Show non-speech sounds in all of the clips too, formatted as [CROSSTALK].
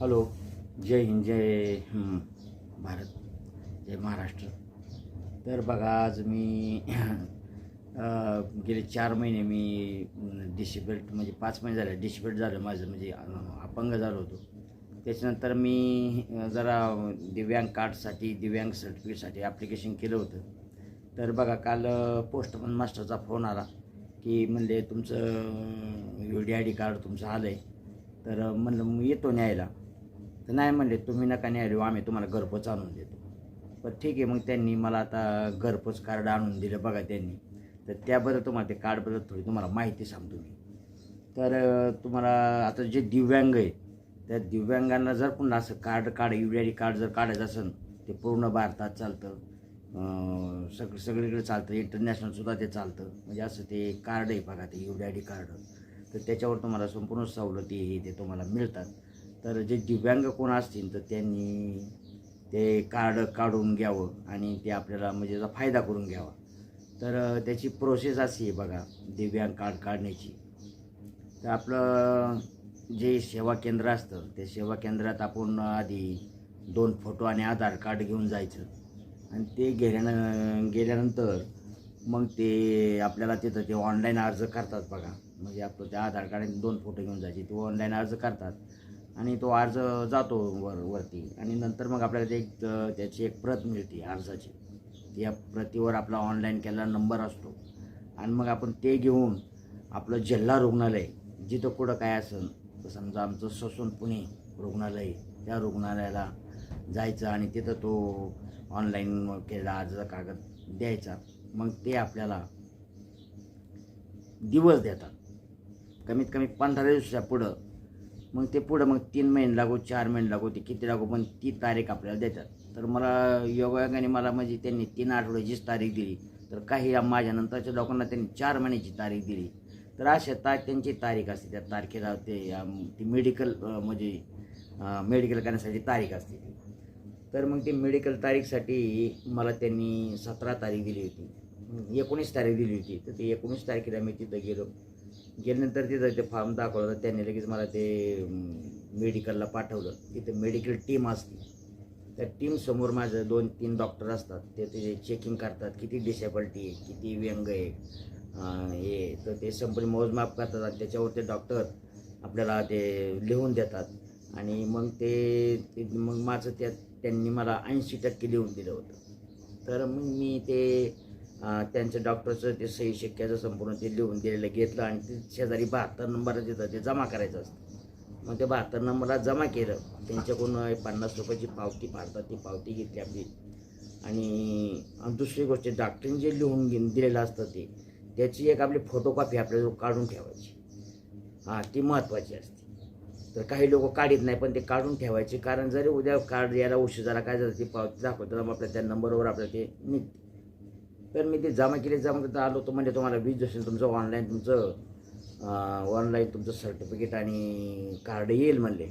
Hello जय हिंद जय भारत जय महाराष्ट्र. तर बघा आज मी गेले चार महिने मी डिशिबेल्ट म्हणजे पाच महिने झाले डिशिबेल्ट झालं माझं म्हणजे अपंग झालो होतो. त्याच्यानंतर मी जरा दिव्यांग कार्डसाठी दिव्यांग सर्टिफिकेटसाठी ॲप्लिकेशन केलं होतं. तर बघा काल पोस्टमन मास्टरचा फोन आला की म्हणले तुमचं U D I D card तुमचं आलं आहे तर म्हणलं मग येतो न्यायला. तर नाही म्हणले तुम्ही नका नाही आलो आम्ही तुम्हाला घरपोच आणून देतो. पण ठीक आहे मग त्यांनी मला आता घरपोच कार्ड आणून दिलं बघा त्यांनी. तर त्याबद्दल तुम्हाला ते कार्डबद्दल थोडी तुम्हाला माहिती सांगतो मी. तर तुम्हाला आता जे दिव्यांग आहे त्या दिव्यांगांना जर पुन्हा असं कार्ड काढ U D I D card जर काढायचं असेल ते पूर्ण भारतात चालतं. सग सगळीकडे चालतं इंटरनॅशनलसुद्धा ते चालतं. म्हणजे असं ते कार्ड आहे बघा ते U D I D card. तर त्याच्यावर तुम्हाला संपूर्ण सवलती हे ते तुम्हाला मिळतात. तर जे दिव्यांग कोण असतील तर त्यांनी ते कार्ड काढून घ्यावं आणि ते आपल्याला म्हणजे त्याचा फायदा करून घ्यावा. तर त्याची प्रोसेस अशी आहे बघा दिव्यांग कार्ड काढण्याची. तर आपलं जे सेवा केंद्र असतं त्या सेवा केंद्रात आपण आधी दोन फोटो आणि आधार कार्ड घेऊन जायचं. आणि ते गेल्यानं गेल्यानंतर मग ते आपल्याला तिथं ते ऑनलाईन अर्ज करतात बघा. म्हणजे आपलं त्या आधार कार्ड दोन फोटो घेऊन जायचे ते ऑनलाईन अर्ज करतात. आणि तो अर्ज जातो वर वरती. आणि नंतर मग आपल्याला ते एक त्याची एक प्रत मिळते अर्जाची. त्या प्रतीवर आपला ऑनलाईन केलेला नंबर असतो. आणि मग आपण ते घेऊन आपलं जिल्हा रुग्णालय जिथं कुठं काय असेल तर समजा आमचं ससून पुणे रुग्णालय त्या रुग्णालयाला जायचं आणि तिथं तो ऑनलाईन केलेला अर्जाचा कागद द्यायचा. मग ते आपल्याला दिवस देतात. कमीत कमी पंधरा दिवसाच्या पुढं मग ते पुढं मग तीन महिने लागू चार महिने लागू ते किती लागू पण ती तारीख आपल्याला देतात. तर मला योगायोगाने मला म्हणजे त्यांनी तीन आठवड्याचीच तारीख दिली. तर काही माझ्यानंतरच्या लोकांना त्यांनी चार महिन्याची तारीख दिली. तर अशा ता त्यांची तारीख असते. त्या तारखेला ते ती मेडिकल म्हणजे मेडिकल करण्यासाठी तारीख असते. तर मग ती मेडिकल तारीखसाठी मला त्यांनी सतरा तारीख दिली होती. एकोणीस तारीख दिली होती. तर ते एकोणीस तारखेला मी तिथं गेलो. गेल्यानंतर तिथं ते फॉर्म दाखवलं तर त्यांनी लगेच मला ते मेडिकलला पाठवलं. तिथं मेडिकल टीम असते. त्या टीमसमोर माझं दोन तीन डॉक्टर असतात. ते ते चेकिंग करतात किती डिसेबिलिटी आहे किती व्यंग आहे हे. तर ते संपूर्ण मोजमाप करतात आणि त्याच्यावर ते डॉक्टर आपल्याला ते लिहून देतात. आणि मग ते ते मग माझं त्या त्यांनी मला ऐंशी टक्के लिहून दिलं होतं. तर मग मी ते त्यांच्या डॉक्टरचं ते सही शिक्क्याचं संपूर्ण ते लिहून दिलेलं घेतलं आणि ते शेजारी बहात्तर नंबर देतं ते जमा करायचं असतं. मग ते बहात्तर नंबरला जमा केलं. त्यांच्याकडून पन्नास रुपयाची पावती फाडतात ती पावती घेतली आपली. आणि दुसरी गोष्ट डॉक्टरने जे लिहून घेऊन दिलेलं असतं ते त्याची एक आपली फोटोकॉपी आपल्याला काढून ठेवायची. हां ती महत्त्वाची असते. तर काही लोक काढत नाही पण ते काढून ठेवायचे. कारण जरी उद्या कार्ड यायला उशीर झाला काय झालं ती पावती दाखवतो मग आपल्या त्या नंबरवर आपल्याला ते निघते. तर मी ते जमा केले जमा करता आलो तो म्हणजे तुम्हाला वीस दिवसांनी तुमचं ऑनलाईन तुमचं ऑनलाईन तुमचं सर्टिफिकेट आणि कार्ड येईल म्हणले.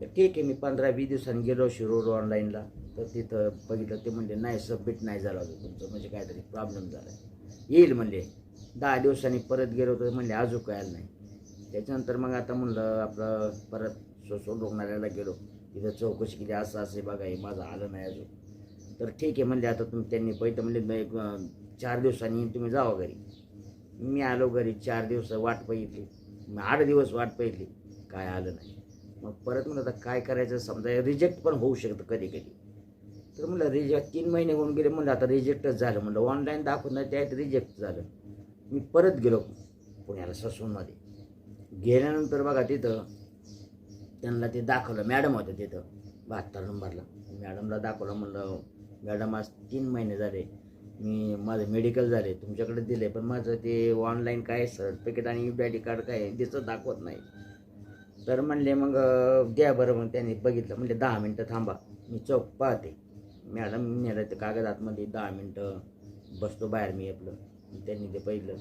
तर ठीक आहे मी पंधरा वीस दिवसांनी गेलो शिरोड ऑनलाईनला तर तिथं बघितलं ते म्हणले नाही सबमिट नाही झालं अजून तुमचं. म्हणजे काहीतरी प्रॉब्लेम झाला येईल म्हणले. दहा दिवसांनी परत गेलो तर म्हणले अजून काय आलं नाही. त्याच्यानंतर मग आता म्हणलं आपलं परत सोसोल रुग्णालयाला गेलो. तिथं चौकशी केली असं असे बघा हे माझं आलं नाही अजून. तर ठीक आहे म्हणले आता तुम्ही त्यांनी पहिलं म्हणले एक चार दिवसांनी तुम्ही जावा घरी. मी आलो घरी चार दिवस वाट बघितली मग आठ दिवस वाट पहिली. काय आलं नाही. मग परत म्हणलं आता काय करायचं? समजा रिजेक्ट पण होऊ शकतं कधी कधी. तर म्हणलं रिजेक्ट तीन महिने होऊन गेले. म्हणलं आता रिजेक्टच झालं. म्हणलं ऑनलाईन दाखवत नाही त्यात रिजेक्ट झालं. मी परत गेलो पुण्याला ससूनमध्ये. गेल्यानंतर बघा तिथं त्यांना ते दाखवलं मॅडम होतं तिथं बहात्तर नंबरला. मॅडमला दाखवलं म्हणलं मॅडम आज तीन महिने झाले. मी माझं मेडिकल झाले तुमच्याकडे दिले पण माझं ते ऑनलाईन काय सर्टिफिकेट आणि यू डी कार्ड काय आहे, तिचं दाखवत नाही. तर म्हणले मग द्या बरं. मग त्यांनी बघितलं म्हणले दहा मिनटं थांबा मी चौक पाहते. मॅडम नेलं ते कागद आतमध्ये दहा मिनटं बसतो बाहेर मी आपलं. त्यांनी ते पहिलं.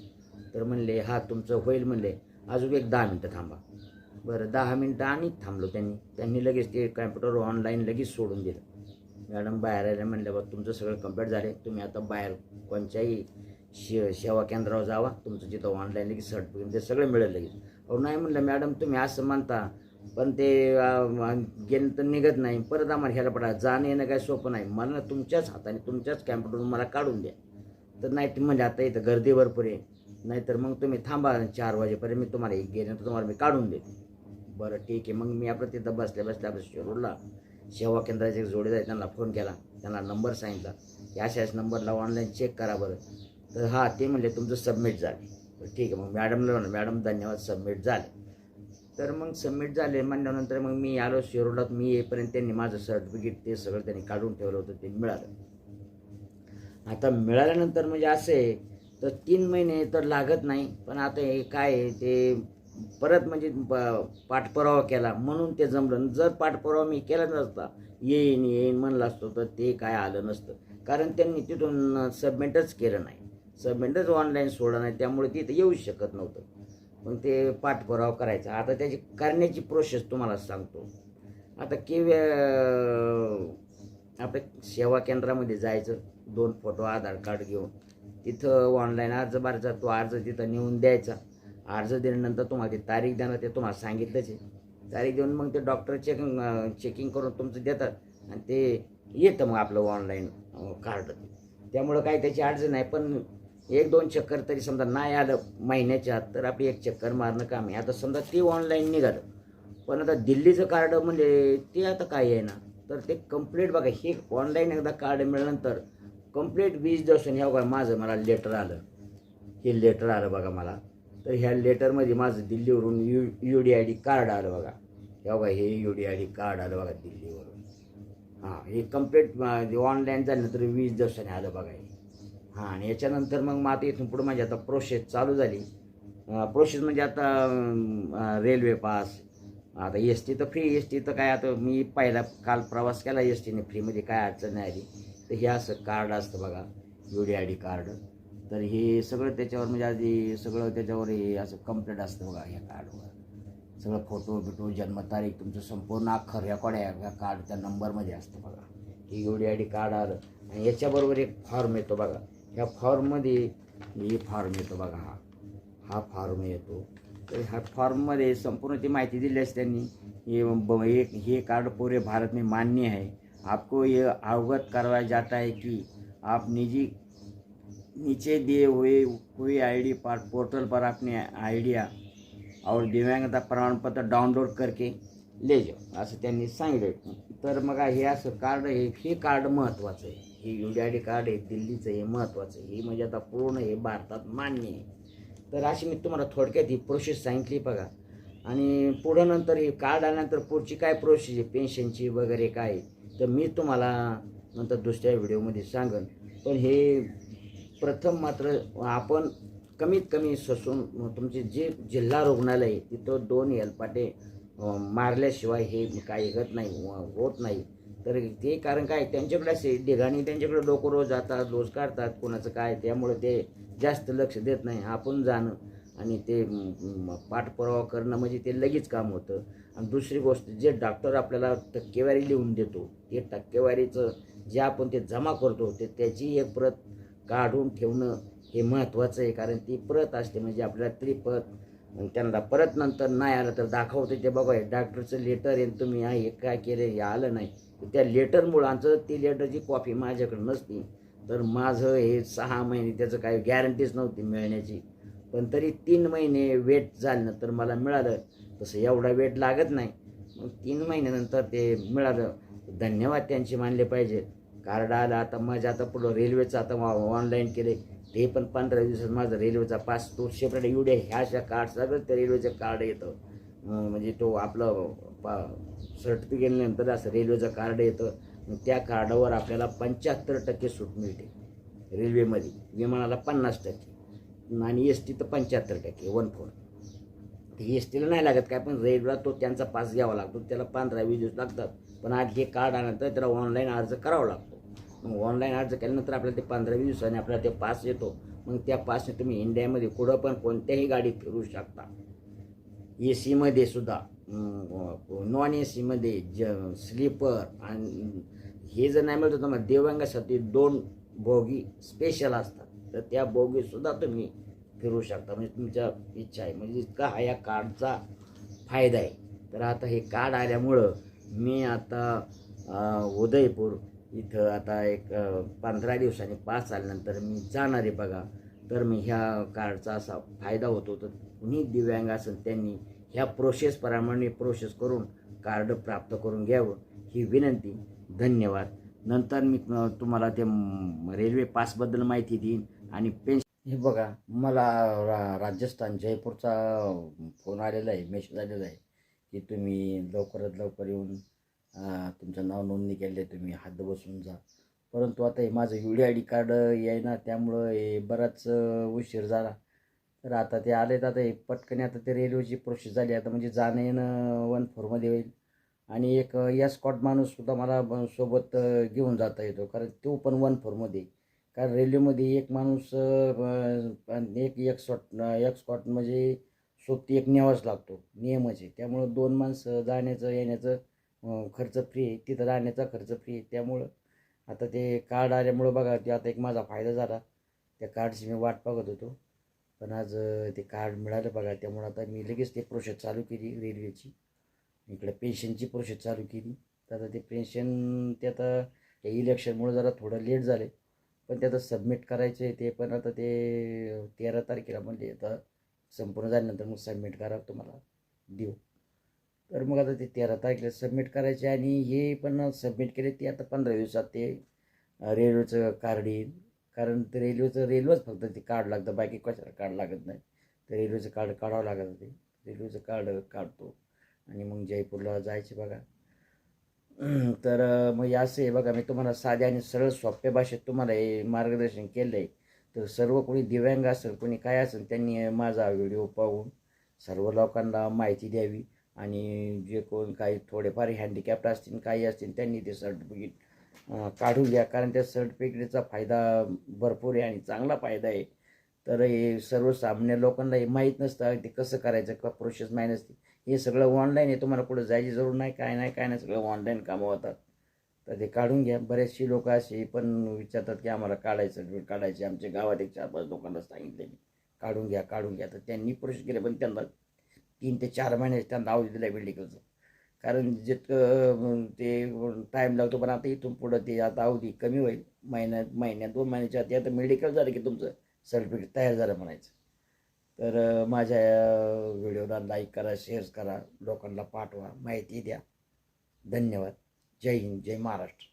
तर म्हणले हा तुमचं होईल. म्हणले अजून एक दहा मिनटं थांबा. बरं दहा मिनटं आणि थांबलो त्यांनी. त्यांनी लगेच ते कॅम्प्युटर ऑनलाईन लगेच सोडून दिलं. मॅडम बाहेर आले म्हणल्यावर बा तुमचं सगळं कंप्लीट झाले. तुम्ही आता बाहेर कोणत्याही शे सेवा केंद्रावर जावा. तुमचं जिथं ऑनलाईन लगेच सर्टिफिकेट ते सगळं मिळेल लगेच. अहो नाही म्हणलं मॅडम तुम्ही असं म्हणता पण ते गेलं तर निघत नाही. परत आम्हाला ह्याला पडा. जाणं येणं काय सोपं नाही. मला तुमच्याच हाताने तुमच्याच कॅम्प्युटरवरून मला काढून द्या. तर नाही म्हणजे आता इथं गर्दी भरपूर आहे. नाहीतर मग तुम्ही थांबा. चार वाजेपर्यंत मी तुम्हाला एक गेल्यानंतर तुम्हाला मी काढून देते बरं ठीक आहे. मग मी आपलं तिथं बसल्या बसल्या आपल्या शिरूरला सेवा केंद्राचे एक जोडीदार त्यांना फोन केला. त्यांना नंबर सांगितला. की अशा नंबरला ऑनलाईन चेक करा बरं. तर हां ते म्हणले तुमचं सबमिट झाले. ठीक आहे मग मॅडमला म्हणलं मॅडम धन्यवाद सबमिट झाले. तर मग सबमिट झाले म्हणल्यानंतर मग मी आलो शिरोडात मी येईपर्यंत त्यांनी माझं सर्टिफिकेट ते सगळं त्यांनी काढून ठेवलं होतं ते मिळालं. आता मिळाल्यानंतर म्हणजे असं आहे तर तीन महिने तर लागत नाही पण आता हे काय आहे ते परत म्हणजे प- पाठपुरावा केला म्हणून ते जमलं. जर पाठपुरावा मी केला नसता येईन येईन म्हणलं असतो तर ते काय आलं नसतं. कारण त्यांनी तिथून सबमिटच केलं नाही. सबमिटच ऑनलाईन सोडलं नाही त्यामुळे तिथं येऊच शकत नव्हतं. मग ते पाठपुरावा करायचा. आता त्याची करण्याची प्रोसेस तुम्हाला सांगतो. आता की आपल्या सेवा केंद्रामध्ये जायचं दोन फोटो आधार कार्ड घेऊन तिथं ऑनलाईन अर्ज भरायचा तो अर्ज तिथं नेऊन द्यायचा. अर्ज दिल्यानंतर तुम्हाला ती तारीख देणार ते तुम्हाला सांगितलंच आहे. तारीख देऊन मग ते डॉक्टर चेकिंग चेकिंग करून तुमचं देतात आणि ते येतं मग आपलं ऑनलाईन कार्ड त्यामुळं काही त्याची अडचण नाही पण एक दोन चक्कर तरी समजा नाही आलं महिन्याच्या आत तर आपली एक चक्कर मारणं काम आहे. आता समजा ते ऑनलाईन निघालं पण आता दिल्लीचं कार्ड म्हणजे ते आता काय आहे ना तर ते कंप्लीट बघा हे ऑनलाईन एकदा कार्ड मिळाल्यानंतर कंप्लीट वीस दसून ह्या बघा माझं मला लेटर आलं. हे लेटर आलं बघा मला. तर ह्या लेटरमध्ये माझं दिल्लीवरून U U D I D card आलं बघा. या बघा हे U D I D card आलं बघा दिल्लीवरून. हां हे कंप्लीट ऑनलाईन झाल्यानंतर वीस दिवसांनी आलं बघा हे. हां आणि याच्यानंतर मग मग आता इथून पुढं माझी आता प्रोसेस चालू झाली. प्रोसेस म्हणजे आता रेल्वे पास आता एस टी तर फ्री एस टी तर काय आता मी पहिला काल प्रवास केला एस टीने फ्रीमध्ये काय अडचण नाही आली. तर हे असं कार्ड असतं बघा U D I D card तर हे सगळं त्याच्यावर म्हणजे आधी सगळं त्याच्यावर हे असं कंप्लीट असतं बघा ह्या कार्डवर सगळं फोटो बिटो जन्मतारीख तुमचं संपूर्ण अख्खं रेकॉर्ड आहे या कार्डच्या नंबरमध्ये असतं बघा. ही एवढी आय डी कार्ड आलं आणि याच्याबरोबर एक फॉर्म येतो बघा. ह्या फॉर्ममध्ये हे फॉर्म येतो बघा हा. हा फॉर्म येतो. तर ह्या फॉर्ममध्ये संपूर्ण ती माहिती दिली असते त्यांनी. हे ब- हे कार्ड पूरे भारत में मान्य है आपको ये अवगत करवाया जाता है कि आप निजी नीचे दिए हुए हुई आईडी पर पोर्टल पर अपने आइडिया और दिव्यांगता प्रमाणपत्र डाउनलोड करके ले जाओ। असं त्यांनी सांगितलं. तर मग हे असं कार्ड हे हे कार्ड महत्त्वाचं आहे. हे U D I D card आहे दिल्लीचं हे महत्त्वाचं आहे. हे म्हणजे आता पूर्ण हे भारतात मान्य आहे. तर अशी मी तुम्हाला थोडक्यात ही प्रोसेस सांगितली बघा. आणि पुढं नंतर हे कार्ड आल्यानंतर पुढची काय प्रोसेस आहे? पेन्शनची वगैरे काय तर मी तुम्हाला नंतर दुसऱ्या व्हिडिओमध्ये सांगन. पण हे प्रथम मात्र आपण कमीत कमी ससून तुमचे जे जिल्हा रुग्णालय आहे तिथं दोन हेलपाटे मारल्याशिवाय हे काही होत नाही होत नाही. तर ते कारण काय त्यांच्याकडे असे ढिगाणी त्यांच्याकडे लोक रोज जातात रोज काढतात कोणाचं काय त्यामुळे ते जास्त लक्ष देत नाही आपण जाणं. आणि ते पाठपुरावा करणं म्हणजे ते लगेच काम होतं. आणि दुसरी गोष्ट जे डॉक्टर आपल्याला टक्केवारी लिहून देतो ते टक्केवारीचं जे आपण ते जमा करतो ते त्याची एक प्रत काढून ठेवणं हे महत्त्वाचं आहे कारण ती प्रत असते म्हणजे आपल्याला त्रिपत. त्यांना परत नंतर नाही आलं तर दाखवते ते बघा हे डॉक्टरचं लेटर आहे तुम्ही आहे हे काय केलं हे आलं नाही. त्या लेटरमुळं आमचं ती लेटरची कॉपी माझ्याकडे नसती. तर माझं हे सहा महिने त्याचं काही गॅरंटीच नव्हती मिळण्याची. पण तरी तीन महिने वेट झालं तर मला मिळालं. तसं एवढा वेट लागत नाही. मग तीन महिन्यानंतर ते मिळालं. धन्यवाद त्यांचे मानले पाहिजेत. कार्ड आलं आता माझ्या आता पुढं रेल्वेचं आता ऑनलाईन केले ते पण पंधरा दिवसात माझा रेल्वेचा पास तो सेपरेट एवढ्या ह्या अशा कार्ड सगळं त्या रेल्वेचं कार्ड येतं. म्हणजे तो आपलं पा सर्टिफिकेटनंतर असं रेल्वेचं कार्ड येतं. त्या कार्डावर आपल्याला पंच्याहत्तर टक्के सूट मिळते. रेल्वेमध्ये विमानाला पन्नास टक्के. आणि एस टी तर पंच्याहत्तर टक्के वन फोर एस टीला नाही लागत काय पण रेल्वेला तो त्यांचा पास घ्यावा लागतो. त्याला पंधरा वीस दिवस लागतात. पण आज हे कार्ड आल्यानंतर त्याला ऑनलाईन अर्ज करावा लागतो. मग ऑनलाईन अर्ज केल्यानंतर आपल्याला ते पंधरा वीस दिवसांनी आपल्याला ते पास येतो. मग त्या पासने तुम्ही इंडियामध्ये कुठं पण कोणत्याही गाडीत फिरू शकता. ए सीमध्ये सुद्धा नॉन ए सीमध्ये ज स्लीपर आणि हे जर नाही मिळतं तुम्हाला दिव्यांगासाठी दोन बोगी स्पेशल असतात. तर त्या बोगीसुद्धा तुम्ही फिरू शकता. म्हणजे तुमच्या इच्छा आहे. म्हणजे इतका हा या कार्डचा फायदा आहे. तर आता हे कार्ड आल्यामुळं मी आता उदयपूर इथं आता एक पंधरा दिवसांनी पास आल्यानंतर मी जाणार आहे बघा. तर मी ह्या कार्डचा असा फायदा होतो. तर कुणी दिव्यांग असेल त्यांनी ह्या प्रोसेसप्रमाणे प्रोसेस करून कार्ड प्राप्त करून घ्यावं ही विनंती. धन्यवाद. नंतर मी तुम्हाला ते रेल्वे पासबद्दल माहिती देईन आणि पेन्शन हे बघा मला रा राजस्थान जयपूरचा फोन आलेला आहे मेसेज आलेला आहे की तुम्ही लवकरात लवकर येऊन तुमचं नाव नोंदणी केली आहे तुम्ही हात बसून जा. परंतु आता हे माझं U D I D card येईना त्यामुळं हे बराच उशीर झाला. तर आता ते आले तर आता हे पटकन आता ते रेल्वेची प्रोसेस झाली आता म्हणजे जाणं येणं वन फोरमध्ये होईल. आणि एक या स्कॉट माणूससुद्धा मला ब- सोबत घेऊन जाता येतो कारण तो पण वन फोरमध्ये कारण रेल्वेमध्ये एक माणूस एक एक स्कॉट एक स्कॉट म्हणजे सोबती एक न्यावाच लागतो नियमच आहे. त्यामुळं दोन माणसं जाण्याचं येण्याचं खर्च फ्री आहे. तिथं राहण्याचा खर्च फ्री आहे. त्यामुळं आता ते कार्ड आल्यामुळं बघा ते आता एक माझा फायदा झाला. त्या कार्डची मी वाट बघत होतो. पण आज ते कार्ड मिळालं बघा. त्यामुळं आता मी लगेच ते प्रोसेस चालू केली रेल्वेची इकडे पेन्शनची प्रोसेस चालू केली. तर आता ते पेन्शन ते आता त्या इलेक्शनमुळं जरा थोडं लेट झाले पण ते आता सबमिट करायचं आहे ते. पण आता ते तेरा तारखेला म्हणजे आता संपूर्ण झाल्यानंतर मग सबमिट करा तुम्हाला. देऊ. तर मग आता ते तेरा तारखेला सबमिट करायचे आणि हे पण सबमिट केले ते आता पंधरा दिवसात ते रेल्वेचं कार्ड येईल. कारण ते रेल्वेचं रेल्वेच फक्त ते कार्ड लागतं बाकी कशाला कार्ड लागत नाही. तर रेल्वेचं कार्ड काढावं लागत ते रेल्वेचं कार्ड काढतो. आणि मग जयपूरला जायचे बघा. [CLEARS THROAT] तर मग हे असं आहे बघा मी तुम्हाला साध्या आणि सरळ सोप्या भाषेत तुम्हाला हे मार्गदर्शन केलं आहे तर सर्व कोणी दिव्यांग असेल कोणी काय असेल त्यांनी माझा व्हिडिओ पाहून सर्व लोकांना माहिती द्यावी. आणि जे कोण काही थोडेफार हँडिकॅप्ट असतील काही असतील त्यांनी ते सर्टिफिकेट काढून घ्या. कारण त्या सर्टिफिकेटचा फायदा भरपूर आहे आणि चांगला फायदा आहे. तर हे सर्वसामान्य लोकांना हे माहीत नसतं ते कसं करायचं का प्रोसेस माहीत नसते. हे सगळं ऑनलाईन आहे तुम्हाला कुठं जायची जरूर नाही काय नाही काय नाही सगळं ऑनलाईन कामं होतात. तर ते काढून घ्या. बरेचशी लोक असे पण विचारतात की आम्हाला काढायचं सर्टिफिकेट काढायचे. आमच्या गावात एक चार पाच लोकांना सांगितले काढून घ्या काढून घ्या. तर त्यांनी प्रोसेस केले पण त्यांना तीन ते चार महिने त्यांना नाव दिलं आहे मेडिकलचं कारण जितकं ते टाईम लागतो पण आता इथून पुढं ते आता अवधी कमी होईल. महिन्यात महिन्यात दोन महिन्याच्या आधी आता मेडिकल झालं की तुमचं सर्टिफिकेट तयार झालं म्हणायचं. तर माझ्या व्हिडिओला लाईक करा शेअर करा लोकांना पाठवा माहिती द्या. धन्यवाद. जय हिंद जय महाराष्ट्र.